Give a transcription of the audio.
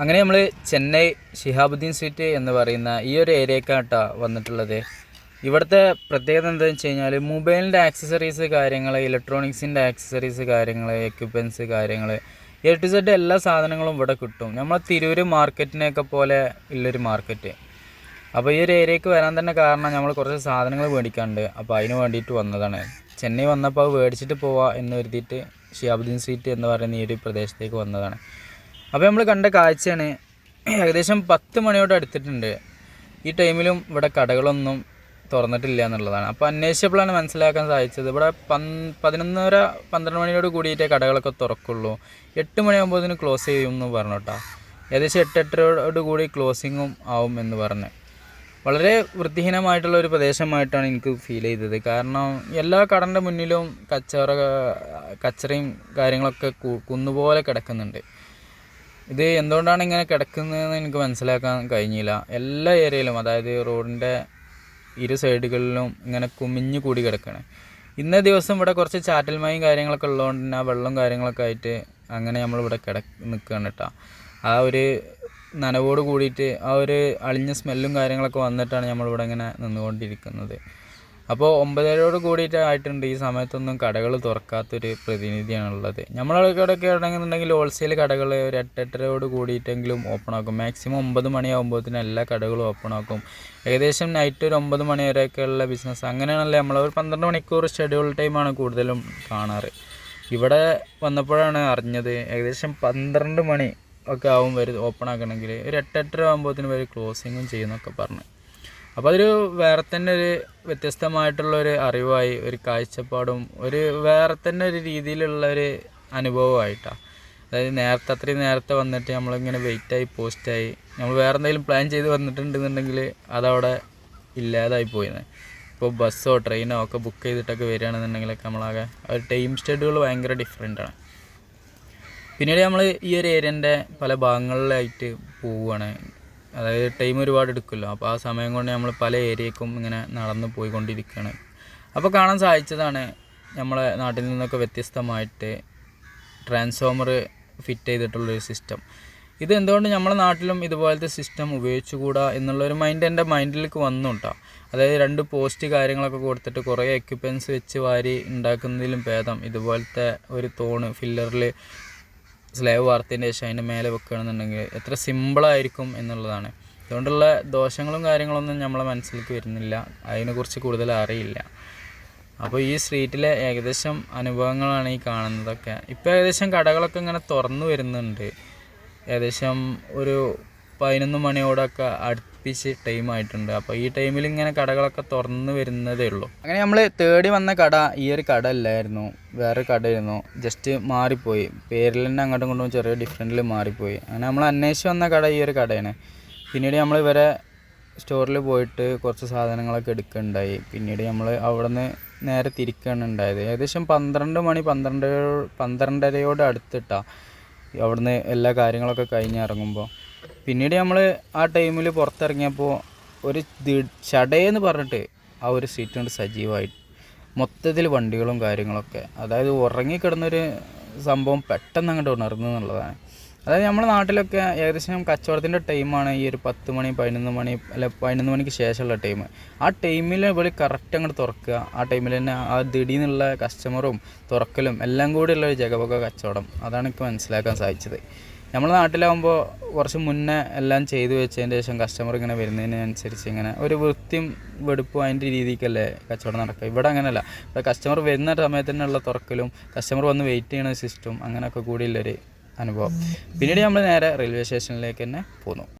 അങ്ങനെ നമ്മൾ ചെന്നൈ ഷിഹാബുദ്ദീൻ സ്ട്രീറ്റ് എന്ന് പറയുന്ന ഈ ഒരു ഏരിയക്കാട്ടാ വന്നിട്ടുള്ളത്. ഇവിടുത്തെ പ്രത്യേകത എന്താണെന്ന് വെച്ച് കഴിഞ്ഞാൽ മൊബൈലിന്റെ ആക്സസറീസ് കാര്യങ്ങൾ ഇലക്ട്രോണിക്സിന്റെ ആക്സസറീസ് കാര്യങ്ങൾ എക്യുപ്മെന്റ്സ് കാര്യങ്ങൾ എ ടു സെഡ് എല്ലാ സാധനങ്ങളും ഇവിടെ കിട്ടും. നമ്മൾ തിരൂർ മാർക്കറ്റിനെയൊക്കെ പോലെ ഉള്ളൊരു മാർക്കറ്റ് അപ്പോൾ ഈ ഒരു ഏരിയക്ക് വരാൻ തന്നെ കാരണം നമ്മൾ കുറച്ച് സാധനങ്ങൾ മേടിക്കാണ്ട് അപ്പോൾ അതിന് വേണ്ടിയിട്ട് വന്നതാണ്. ചെന്നൈ വന്നപ്പോൾ അത് മേടിച്ചിട്ട് പോവാം എന്ന് കരുതിയിട്ട് ഷിയാബുദ്ദീൻ സ്ട്രീറ്റ് എന്ന് പറയുന്ന ഈ ഒരു പ്രദേശത്തേക്ക് വന്നതാണ്. അപ്പോൾ നമ്മൾ കണ്ട കാഴ്ചയാണ്. ഏകദേശം പത്ത് മണിയോട് അടുത്തിട്ടുണ്ട്. ഈ ടൈമിലും ഇവിടെ കടകളൊന്നും തുറന്നിട്ടില്ല എന്നുള്ളതാണ്. അപ്പോൾ അന്വേഷിച്ചപ്പോഴാണ് മനസ്സിലാക്കാൻ സാധിച്ചത്. ഇവിടെ പൻ പതിനൊന്നര പന്ത്രണ്ട് മണിയോട് കൂടിയിട്ടേ കടകളൊക്കെ തുറക്കുള്ളൂ. എട്ട് മണിയാകുമ്പോൾ ക്ലോസ് ചെയ്യും എന്ന് പറഞ്ഞു കേട്ടോ. ഏകദേശം എട്ട് എട്ടരയോട് കൂടി ക്ലോസിങ്ങും ആവും എന്ന് പറഞ്ഞ്. വളരെ വൃത്തിഹീനമായിട്ടുള്ള ഒരു പ്രദേശമായിട്ടാണ് എനിക്ക് ഫീൽ ചെയ്തത്. കാരണം എല്ലാ കടന്റെ മുന്നിലും കച്ചവട കച്ചറയും കാര്യങ്ങളൊക്കെ കുന്നുപോലെ കിടക്കുന്നുണ്ട്. ഇത് എന്തുകൊണ്ടാണ് ഇങ്ങനെ കിടക്കുന്നതെന്ന് എനിക്ക് മനസ്സിലാക്കാൻ കഴിഞ്ഞില്ല. എല്ലാ ഏരിയയിലും അതായത് റോഡിന്റെ ഇരു സൈഡുകളിലും ഇങ്ങനെ കുമിഞ്ഞു കൂടി കിടക്കുകയാണ് ഇന്നേ ദിവസം ഇവിടെ കുറച്ച് ചാറ്റൽമയും കാര്യങ്ങളൊക്കെ ഉള്ളതുകൊണ്ട് തന്നെ ആ വെള്ളം കാര്യങ്ങളൊക്കെ ആയിട്ട് അങ്ങനെ നമ്മളിവിടെ കിട നിൽക്കുകയാണ് കേട്ടോ ആ ഒരു നനവോട് കൂടിയിട്ട് ആ ഒരു അളിഞ്ഞ സ്മെല്ലും കാര്യങ്ങളൊക്കെ വന്നിട്ടാണ് നമ്മളിവിടെ ഇങ്ങനെ നിന്നുകൊണ്ടിരിക്കുന്നത്. അപ്പോൾ ഒമ്പതരയോട് കൂടിയിട്ട് ആയിട്ടുണ്ട് ഈ സമയത്തൊന്നും കടകൾ തുറക്കാത്തൊരു പ്രതിനിധിയാണുള്ളത്. നമ്മളൊക്കെ ആണെന്നുണ്ടെങ്കിൽ ഹോൾസെയിൽ കടകൾ ഒരു എട്ടെട്ടരയോട് കൂടിയിട്ടെങ്കിലും ഓപ്പൺ ആക്കും. മാക്സിമം ഒമ്പത് മണിയാകുമ്പോഴത്തേന് എല്ലാ കടകളും ഓപ്പൺ ആക്കും. ഏകദേശം നൈറ്റ് ഒരു ഒമ്പത് മണി വരെയൊക്കെയുള്ള ബിസിനസ് അങ്ങനെയാണല്ലേ നമ്മൾ ഒരു പന്ത്രണ്ട് മണിക്കൂർ ഷെഡ്യൂൾ ടൈമാണ് കൂടുതലും കാണാറ്. ഇവിടെ വന്നപ്പോഴാണ് അറിഞ്ഞത് ഏകദേശം പന്ത്രണ്ട് മണി ഒക്കെ ആവും വരെ ഓപ്പൺ ആക്കണമെങ്കിൽ ഒരു എട്ടെട്ടര ആകുമ്പോഴത്തേനും വരെ ക്ലോസിങ്ങും ചെയ്യുന്നൊക്കെ പറഞ്ഞു. അപ്പോൾ അതൊരു വേറെ തന്നെ ഒരു വ്യത്യസ്തമായിട്ടുള്ള ഒരു അറിവായി ഒരു കാഴ്ചപ്പാടും ഒരു വേറെ തന്നെ ഒരു രീതിയിലുള്ള ഒരു അനുഭവമായിട്ടാണ് അതായത് നേരത്തെ അത്രയും നേരത്തെ വന്നിട്ട് നമ്മളിങ്ങനെ വെയിറ്റായി പോസ്റ്റായി നമ്മൾ വേറെ എന്തെങ്കിലും പ്ലാൻ ചെയ്ത് വന്നിട്ടുണ്ടെന്നുണ്ടെങ്കിൽ അതവിടെ ഇല്ലാതായി പോയിന്ന്. ഇപ്പോൾ ബസ്സോ ട്രെയിനോ ഒക്കെ ബുക്ക് ചെയ്തിട്ടൊക്കെ വരികയാണെന്നുണ്ടെങ്കിലൊക്കെ നമ്മളാകെ ഒരു ടൈം ഷെഡ്യൂൾ ഭയങ്കര ഡിഫറെന്റാണ് പിന്നീട് നമ്മൾ ഈ ഒരു ഏരിയന്റെ പല ഭാഗങ്ങളിലായിട്ട് പോവുകയാണ്. അതായത് ടൈം ഒരുപാട് എടുക്കുമല്ലോ. അപ്പോൾ ആ സമയം കൊണ്ട് നമ്മൾ പല ഏരിയക്കും ഇങ്ങനെ നടന്ന് പോയിക്കൊണ്ടിരിക്കുകയാണ്. അപ്പോൾ കാണാൻ സാധിച്ചതാണ് നമ്മളെ നാട്ടിൽ നിന്നൊക്കെ വ്യത്യസ്തമായിട്ട് ട്രാൻസ്ഫോമർ ഫിറ്റ് ചെയ്തിട്ടുള്ളൊരു സിസ്റ്റം ഇത് എന്തുകൊണ്ട് നമ്മുടെ നാട്ടിലും ഇതുപോലത്തെ സിസ്റ്റം ഉപയോഗിച്ചുകൂടാ എന്നുള്ളൊരു മൈൻഡ് എന്റെ മൈൻഡിലേക്ക് വന്നു കേട്ടോ അതായത് രണ്ട് പോസ്റ്റ് കാര്യങ്ങളൊക്കെ കൊടുത്തിട്ട് കുറേ എക്യുപ്മെന്റ്സ് വെച്ച് വാരി ഉണ്ടാക്കുന്നതിലും ഭേദം ഇതുപോലത്തെ ഒരു തോണ് ഫില്ലറിൽ സ്ലേവ് വാർത്തതിന്റെ ശേഷം അതിന്റെ മേലെ വെക്കുകയാണെന്നുണ്ടെങ്കിൽ എത്ര സിമ്പിളായിരിക്കും എന്നുള്ളതാണ്. അതുകൊണ്ടുള്ള ദോഷങ്ങളും കാര്യങ്ങളൊന്നും നമ്മളെ മനസ്സിലേക്ക് വരുന്നില്ല. അതിനെക്കുറിച്ച് കൂടുതൽ അറിയില്ല. അപ്പോൾ ഈ സ്ട്രീറ്റിലെ ഏകദേശം അനുഭവങ്ങളാണ് ഈ കാണുന്നതൊക്കെ. ഇപ്പോൾ ഏകദേശം കടകളൊക്കെ ഇങ്ങനെ തുറന്നു വരുന്നുണ്ട്. ഏകദേശം ഒരു പതിനൊന്ന് മണിയോടൊക്കെ അടുപ്പിച്ച് ടൈം ആയിട്ടുണ്ട്. അപ്പോൾ ഈ ടൈമിൽ ഇങ്ങനെ കടകളൊക്കെ തുറന്ന് വരുന്നതേ ഉള്ളൂ. അങ്ങനെ നമ്മൾ തേടി വന്ന കട ഈ ഒരു കട അല്ലായിരുന്നു. വേറെ കടയായിരുന്നു. ജസ്റ്റ് മാറിപ്പോയി. പേരിൽ തന്നെ അങ്ങോട്ടും ഇങ്ങോട്ടും ചെറിയ ഡിഫറെന്റിൽ മാറിപ്പോയി. അങ്ങനെ നമ്മൾ അന്വേഷിച്ച് വന്ന കട ഈ ഒരു കടയാണ്. പിന്നീട് നമ്മൾ ഇവരെ സ്റ്റോറിൽ പോയിട്ട് കുറച്ച് സാധനങ്ങളൊക്കെ എടുക്കുകയുണ്ടായി പിന്നീട് നമ്മൾ അവിടെ നിന്ന് നേരെ തിരിക്കുകയാണ് ഉണ്ടായത്. ഏകദേശം പന്ത്രണ്ട് മണി പന്ത്രണ്ട് പന്ത്രണ്ടരയോട് അടുത്തിട്ടാണ് അവിടുന്ന് എല്ലാ കാര്യങ്ങളൊക്കെ കഴിഞ്ഞ് ഇറങ്ങുമ്പോൾ പിന്നീട് നമ്മൾ ആ ടൈമിൽ പുറത്തിറങ്ങിയപ്പോൾ ഒരു ചടയെന്ന് പറഞ്ഞിട്ട് ആ ഒരു സീറ്റ് കൊണ്ട് സജീവമായി മൊത്തത്തിൽ വണ്ടികളും കാര്യങ്ങളൊക്കെ. അതായത് ഉറങ്ങിക്കിടന്നൊരു സംഭവം പെട്ടെന്ന് അങ്ങോട്ട് ഉണർന്നു എന്നുള്ളതാണ്. അതായത് നമ്മുടെ നാട്ടിലൊക്കെ ഏകദേശം കച്ചവടത്തിന്റെ ടൈമാണ് ഈ ഒരു പത്ത് മണി പതിനൊന്ന് മണി അല്ല പതിനൊന്ന് മണിക്ക് ശേഷമുള്ള ടൈം. ആ ടൈമിൽ വെളി കറക്റ്റ് അങ്ങോട്ട് തുറക്കുക. ആ ടൈമിൽ തന്നെ ആ ദിടീന്നുള്ള കസ്റ്റമറും തുറക്കലും എല്ലാം കൂടിയുള്ള ഒരു ജഗപൊക കച്ചവടം. അതാണ് എനിക്ക് മനസ്സിലാക്കാൻ സാധിച്ചത്. നമ്മുടെ നാട്ടിലാവുമ്പോൾ കുറച്ച് മുന്നേ എല്ലാം ചെയ്തു വെച്ചതിന് ശേഷം കസ്റ്റമർ ഇങ്ങനെ വരുന്നതിനനുസരിച്ച് ഇങ്ങനെ ഒരു വൃത്തിയും വെടുപ്പും അതിന്റെ രീതിക്കല്ലേ കച്ചവടം നടക്കുക. ഇവിടെ അങ്ങനെയല്ല. ഇവിടെ കസ്റ്റമർ വരുന്ന സമയത്ത് തന്നെയുള്ള തുറക്കലും കസ്റ്റമർ വന്ന് വെയിറ്റ് ചെയ്യുന്ന സിസ്റ്റം അങ്ങനെയൊക്കെ കൂടിയുള്ളൊരു അനുഭവം. പിന്നീട് നമ്മൾ നേരെ റെയിൽവേ സ്റ്റേഷനിലേക്ക് തന്നെ പോന്നു.